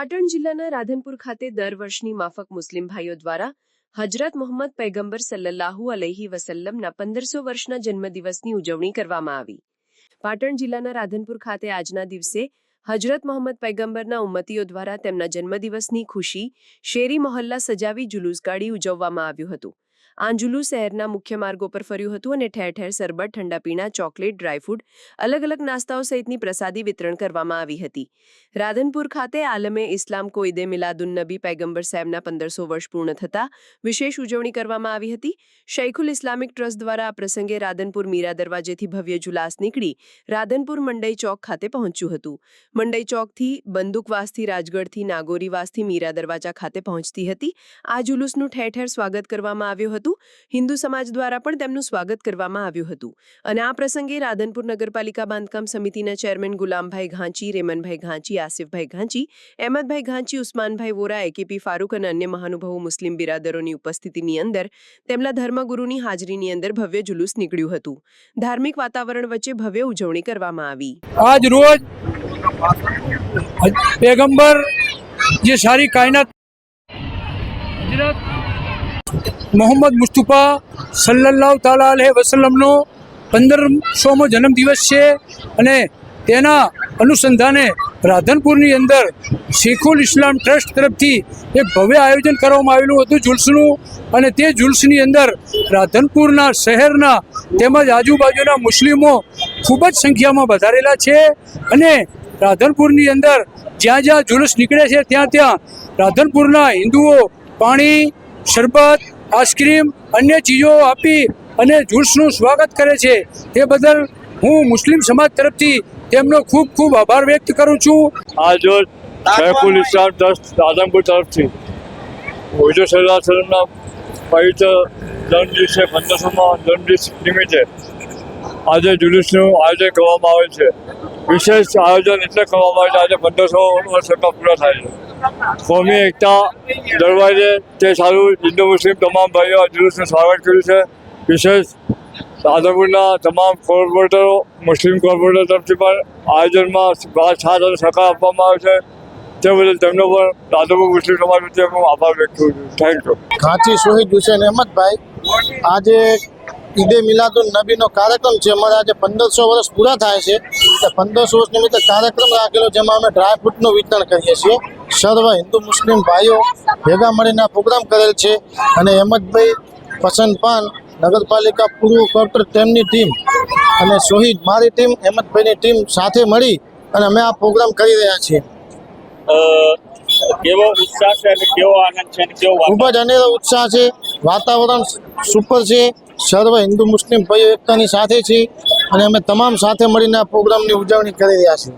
પાટણ જિલ્લાના રાધનપુર ખાતે દર વર્ષની માફક મુસ્લિમ ભાઈઓ દ્વારા હજરત મોહમ્મદ પૈગંબર સલ્લલ્લાહુ અલૈહિ વસલ્લમના પંદરસો વર્ષના જન્મદિવસની ઉજવણી કરવામાં આવી. પાટણ જિલ્લાના રાધનપુર ખાતે આજના દિવસે હજરત મોહમ્મદ પૈગંબરના ઉમ્મતીઓ દ્વારા તેમના જન્મદિવસની ખુશી શેરી મહોલ્લા સજાવી જુલુસ કાઢી ઉજવવામાં આવ્યું હતું. આ જુલુસ શહેરના મુખ્ય માર્ગો પર ફર્યું હતું અને ઠેર ઠેર સરબત ઠંડા પીણા ચોકલેટ ડ્રાયફ્રૂટ અલગ અલગ નાસ્તાઓ સહિતની પ્રસાદી વિતરણ કરવામાં આવી હતી. રાધનપુર ખાતે આલમે ઇસ્લામ કોઈદે મિલાદુન નબી પૈગંબર સાહેબના પંદરસો વર્ષ પૂર્ણ થતા વિશેષ ઉજવણી કરવામાં આવી હતી. શૈખુલ ઇસ્લામિક ટ્રસ્ટ દ્વારા આ પ્રસંગે રાધનપુર મીરા દરવાજેથી ભવ્ય જુલાસ નીકળી રાધનપુર મંડઈ ચોક ખાતે પહોંચ્યું હતું. મંડઈ ચોકથી બંદૂકવાસથી રાજગઢથી નાગોરીવાસથી મીરા દરવાજા ખાતે પહોંચતી હતી. આ જુલુસનું ઠેર ઠેર સ્વાગત કરવામાં આવ્યું હતું. હિન્દુ સમાજ દ્વારા પણ તેમનું સ્વાગત કરવામાં આવ્યું હતું. અને આ પ્રસંગે રાધનપુર નગરપાલિકા બાંધકામ સમિતિના ચેરમેન ગુલામભાઈ ઘાંચી, રેમનભાઈ ઘાંચી, આસિફભાઈ ઘાંચી, અહેમદભાઈ ઘાંચી, ઉસ્માનભાઈ વોરા એકેપી ફારૂક અને અન્ય મહાનુભાવો મુસ્લિમ બિરાદરોની ઉપસ્થિતિની અંદર તેમના ધર્મગુરુની હાજરીની અંદર ભવ્ય જુલુસ નીકળ્યું હતું. ધાર્મિક વાતાવરણ વચ્ચે ભવ્ય ઉજવણી કરવામાં આવી. આજ રોજ પેગંબર જે સારી કાયનાત હજરત મોહમ્મદ મુસ્તુફા સલ્લાહ તાલા અલૈહિ વસલ્લમનો પંદરસોમો જન્મદિવસ છે અને તેના અનુસંધાને રાધનપુરની અંદર શેખુલ ઇસ્લામ ટ્રસ્ટ તરફથી એક ભવ્ય આયોજન કરવામાં આવેલું હતું જુલ્સનું અને તે જુલ્સની અંદર રાધનપુરના શહેરના તેમજ આજુબાજુના મુસ્લિમો ખૂબ જ સંખ્યામાં વધારેલા છે અને રાધનપુરની અંદર જ્યાં જ્યાં જુલુસ નીકળે છે ત્યાં ત્યાં રાધનપુરના હિન્દુઓ પાણી શરબત આઈસ્ક્રીમ અન્ય ચીજો આપી અને જુલ્સનું સ્વાગત કરે છે. તે બદલ હું મુસ્લિમ સમાજ તરફથી તેમનો ખૂબ ખૂબ આભાર વ્યક્ત કરું છું. આજ રોજ સૈફુલ ઇસ્લામ ટ્રસ્ટ આદમપુર તરફથી. હુજુર સલ્લાહ સલમના પવિત્ર જન્મ દિવસે પંદરસોમાં જન્મ દિવસ નિમિત્તે. આજે જુલુસનું આયોજન કરવામાં આવે છે. વિશેષ આયોજન એટલે કરવામાં આવે છે, આજે પંદરસો વર્ષ પૂરા થાય છે. કોમી એકતા જળવાઈ તે સારું હિન્દુ મુસ્લિમ તમામ ભાઈઓ આ જુલુસનું સ્વાગત કર્યું છે. વિશેષ રાધનપુરના તમામ કોર્પોરેટરો, મુસ્લિમ કોર્પોરેટર તરફથી પણ આયોજનમાં સાથ અને સહકાર આપવામાં આવે છે. તે બદલ તેમનો પણ રાધનપુર મુસ્લિમ સમાજ વતી હું આભાર વ્યક્ત કરું છું. થેન્ક યુ ઘાંચી શહીદ હુસેન અહેમદભાઈ, આજે ઈદે મિલાદુન નબીનો કાર્યક્રમ છે. અમારે આજે પંદરસો વર્ષ પૂરા થાય છે. એટલે પંદરસો વર્ષ નિમિત્તે કાર્યક્રમ રાખેલો જેમાં અમે ડ્રાયફ્રૂટનું વિતરણ કરીએ છીએ. સર્વ હિન્દુ મુસ્લિમ ભાઈઓ ભેગા મળીને પ્રોગ્રામ કરેલ છે. અને અહેમદભાઈ પસંદ પાન નગરપાલિકા પૂર્વ કોર્પોરેટર તેમની ટીમ અને શહીદ મારી ટીમ અહેમદભાઈની ટીમ સાથે મળી અને અમે આ પ્રોગ્રામ કરી રહ્યા છીએ. કેવો ઉત્સાહ છે અને કેવો આનંદ છે કેવો ખૂબ જ અનેરો ઉત્સાહ છે. વાતાવરણ સુપર છે. સર્વ હિન્દુ મુસ્લિમ ભાઈઓ એકતાની સાથે છે. અને અમે તમામ સાથે મળીને આ પ્રોગ્રામની ઉજવણી કરી રહ્યા છીએ.